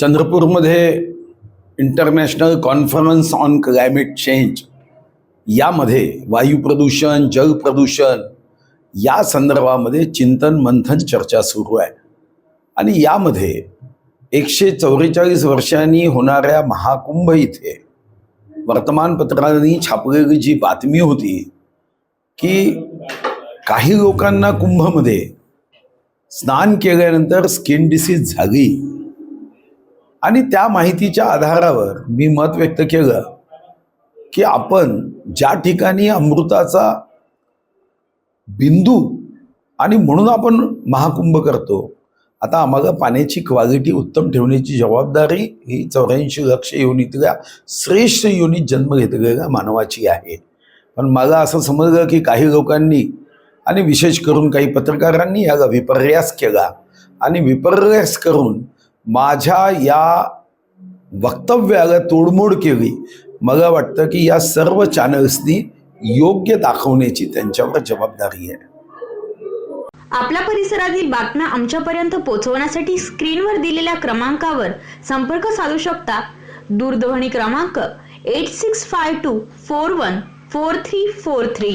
चंद्रपूरमध्ये international conference on climate change यामध्ये वायू प्रदूषण जल प्रदूषण या संदर्भामध्ये चिंतन मंथन चर्चा सुरू आहे. आणि यामध्ये एकशे चौवेचाळीस वर्षांनी होणाऱ्या महाकुंभ इथे वर्तमानपत्रांनी छापलेली जी बातमी होती की काही लोकांना कुंभमध्ये स्नान केल्यानंतर स्किन डिसीज झाली. आणि त्या माहितीच्या आधारावर मी मत व्यक्त केलं की आपण ज्या ठिकाणी अमृताचा बिंदू आणि म्हणून आपण महाकुंभ करतो आता आम्हाला पाण्याची क्वालिटी उत्तम ठेवण्याची जबाबदारी ही चौऱ्याऐंशी लक्ष योनीतल्या श्रेष्ठ युनिट जन्म घेतलेल्या मानवाची आहे. पण मला असं समजलं की काही लोकांनी आणि विशेष करून काही पत्रकारांनी याला विपर्यास केला आणि विपर्यास करून माझ्या या वक्तव्याला तोडमोड केली. मला वाटतं की या सर्व चॅनल्सनी योग्य दाखवण्याची त्यांच्यावर जबाबदारी आहे. आपल्या परिसरातील बातम्या आमच्यापर्यंत पोहोचवण्यासाठी स्क्रीनवर दिलेल्या क्रमांकावर संपर्क साधू शकता. दूरध्वनी क्रमांक eight six five two four one four three four three